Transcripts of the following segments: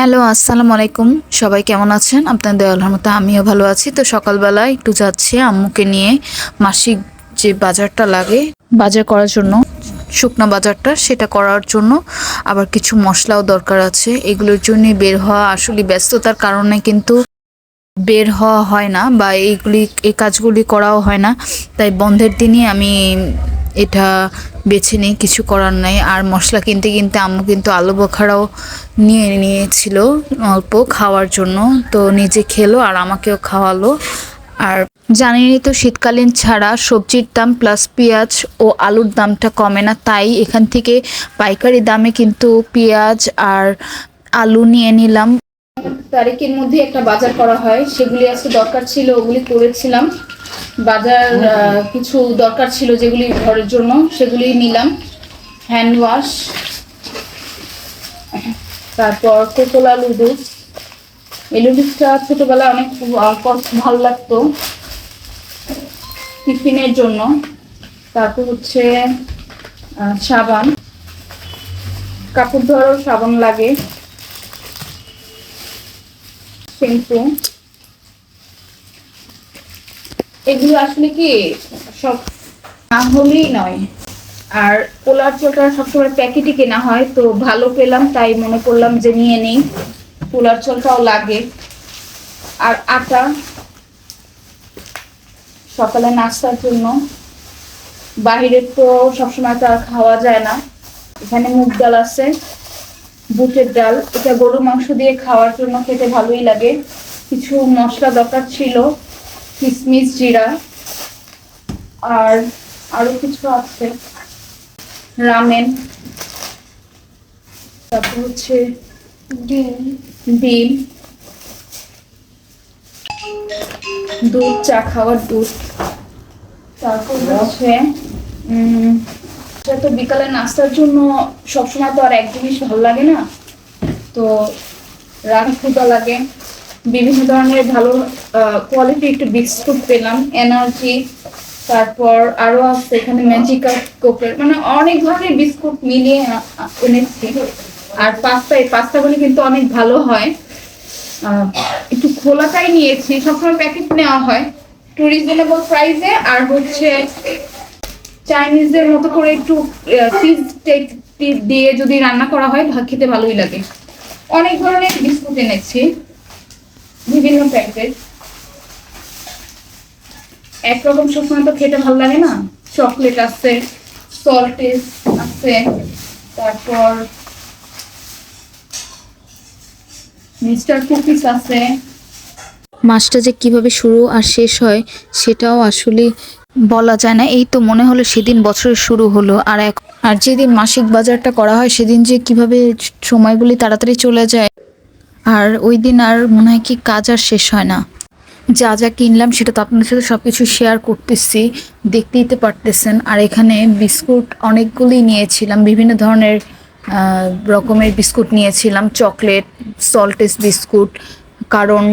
Hello, আসসালামু আলাইকুম। সবাই কেমন আছেন? আপনাদের আল্লাহর মতো আমিও ভালো আছি। তো সকালবেলা একটু যাচ্ছি আম্মুকে নিয়ে। মাসিক যে বাজারটা লাগে বাজার করার জন্য, শুকনো বাজারটা, সেটা করার জন্য। আবার কিছু মশলাও দরকার আছে। এগুলোর জন্য বের হওয়া আসলে ব্যস্ততার কারণে কিন্তু বের হওয়া হয় না বা এইগুলি, এই কাজগুলি করাও হয় না। তাই বন্ধের দিনই আমি এটা বেছে নিই কিছু করার নাই। আর মশলা কিনতে কিনতে আম্মু কিন্তু আলু বোখারাও নিয়ে নিয়েছিল অল্প খাওয়ার জন্য। তো নিজে খেলো আর আমাকেও খাওয়ালো। আর জানেনই তো শীতকালীন ছাড়া সবজির দাম প্লাস পেঁয়াজ ও আলুর দামটা কমে না। তাই এখান থেকে পাইকারি দামে কিন্তু পেঁয়াজ আর আলু নিয়ে নিলাম। তারিখের মধ্যে একটা বাজার করা হয়। সেগুলি আজকে দরকার ছিল, ওগুলি করেছিলাম। বাজার কিছু দরকার ছিল যেগুলি ঘরের জন্য, সেগুলি নিলাম। হ্যান্ড ওয়াশ তারপর কোকোলা লুডুস এই লুডুসটা ছোটবেলায় অনেক ভালো লাগতো টিফিনের জন্য। তারপর হচ্ছে সাবান। কাপড় ধোয়ারও সাবান লাগে। শ্যাম্পু এগুলো আসলে কি সব না হলেই নয়। আর পোলার সবসময় প্যাকেটে কেনা হয়, তো ভালো পেলাম, তাই মনে করলাম যে নিয়ে নেই। পোলার চোলটাও লাগে। আর আটা, সকালে নাস্তার জন্য। বাহিরের তো সবসময় তো খাওয়া যায় না। এখানে মুগ ডাল আছে। বুটের ডাল। এটা গরু মাংস দিয়ে খাওয়ার জন্য খেতে ভালোই লাগে। কিছু মশলা দরকার ছিল কিশমিশ জিরা আর আরও কিছু আছে। রামেন তারপর হচ্ছে ডিম। ডিম দুধ চা খাওয়ার দুধ। তারপর হচ্ছে তো বিকালে নাস্তার জন্য সবসময় তো আর এক জিনিস ভালো লাগে না। তো রাত ক্ষুদা লাগে। বিভিন্ন ধরনের ভালো কোয়ালিটি একটু বিস্কুট পেলাম, এনার্জি। তারপর আরও আছে এখানে ম্যাজিকাল কোকের মানে অনেক ধরনের বিস্কুট মিলিয়ে এনেছি। আর পাস্তা এই পাস্তাগুলি কিন্তু অনেক ভালো হয়। একটু খোলাটাই নিয়েছি। সবসময় প্যাকেট নেওয়া হয়। একটু রিজনেবল প্রাইসে আর হচ্ছে চাইনিজদের মতো করে একটু চিজ দিয়ে যদি রান্না করা হয় খেতে ভালোই লাগে। অনেক ধরনের বিস্কুট এনেছি, বিভিন্ন প্যাকেট একরকম সবসময় তো খেতে ভালো লাগে না? চকলেট আছে সল্টেস আছে, তারপর মিস্টার কুকিস আছে। মাসটা যে কীভাবে শুরু আর শেষ হয়, সেটাও আসলে বলা যায় না। এই তো মনে হলো সেদিন বছরের শুরু হলো। আর এক আর যেদিন মাসিক বাজারটা করা হয়, সেদিন যে কীভাবে সময়গুলি তাড়াতাড়ি চলে যায়। আর ওই দিন আর মনে হয় কি কাজ আর শেষ হয় না। যা যা কিনলাম, সেটা তো আপনাদের সাথে সব কিছু শেয়ার করতেছি। দেখতেই তো পারতেছেন। আর এখানে বিস্কুট অনেকগুলি নিয়েছিলাম। বিভিন্ন ধরনের রকমের বিস্কুট নিয়েছিলাম। চকলেট সল্টেস বিস্কুট কারণ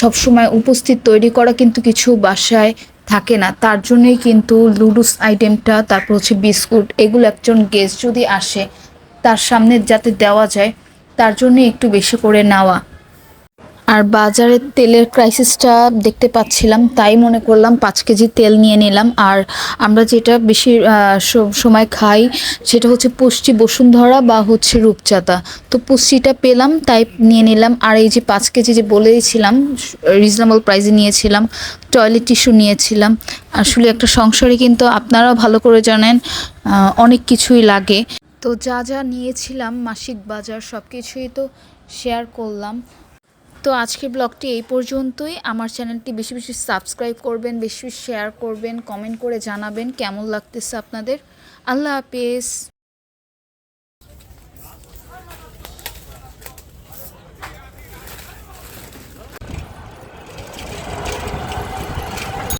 সব সময় উপস্থিত তৈরি করা কিন্তু কিছু বাসায় থাকে না। তার জন্যই কিন্তু লুডুস আইটেমটা, তারপর হচ্ছে বিস্কুট, এগুলো একজন গেস্ট যদি আসে, তার সামনে যাতে দেওয়া যায়, তার জন্য একটু বেশি করে নেওয়া। আর বাজারে তেলের ক্রাইসিসটা দেখতে পাচ্ছিলাম, তাই মনে করলাম পাঁচ কেজি তেল নিয়ে নিলাম। আর আমরা যেটা বেশি সময় খাই সেটা হচ্ছে পুষ্টি বসুন্ধরা বা হচ্ছে রূপচাঁদা। তো পুষ্টিটা পেলাম, তাই নিয়ে নিলাম। আর এই যে পাঁচ কেজি যে বলেছিলাম রিজনেবল প্রাইসে নিয়েছিলাম টয়লেট টিস্যু নিয়েছিলাম। আসলে একটা সংসারে কিন্তু আপনারাও ভালো করে জানেন অনেক কিছুই লাগে। তো যা যা নিয়েছিলাম, মাসিক বাজার সব কিছুই তো শেয়ার করলাম। তো আজকের ব্লগটি এই পর্যন্তই। আমার চ্যানেলটি বেশি বেশি সাবস্ক্রাইব করবেন, বেশি বেশি শেয়ার করবেন, কমেন্ট করে জানাবেন কেমন লাগতেছে আপনাদের। আল্লাহ হাফিজ।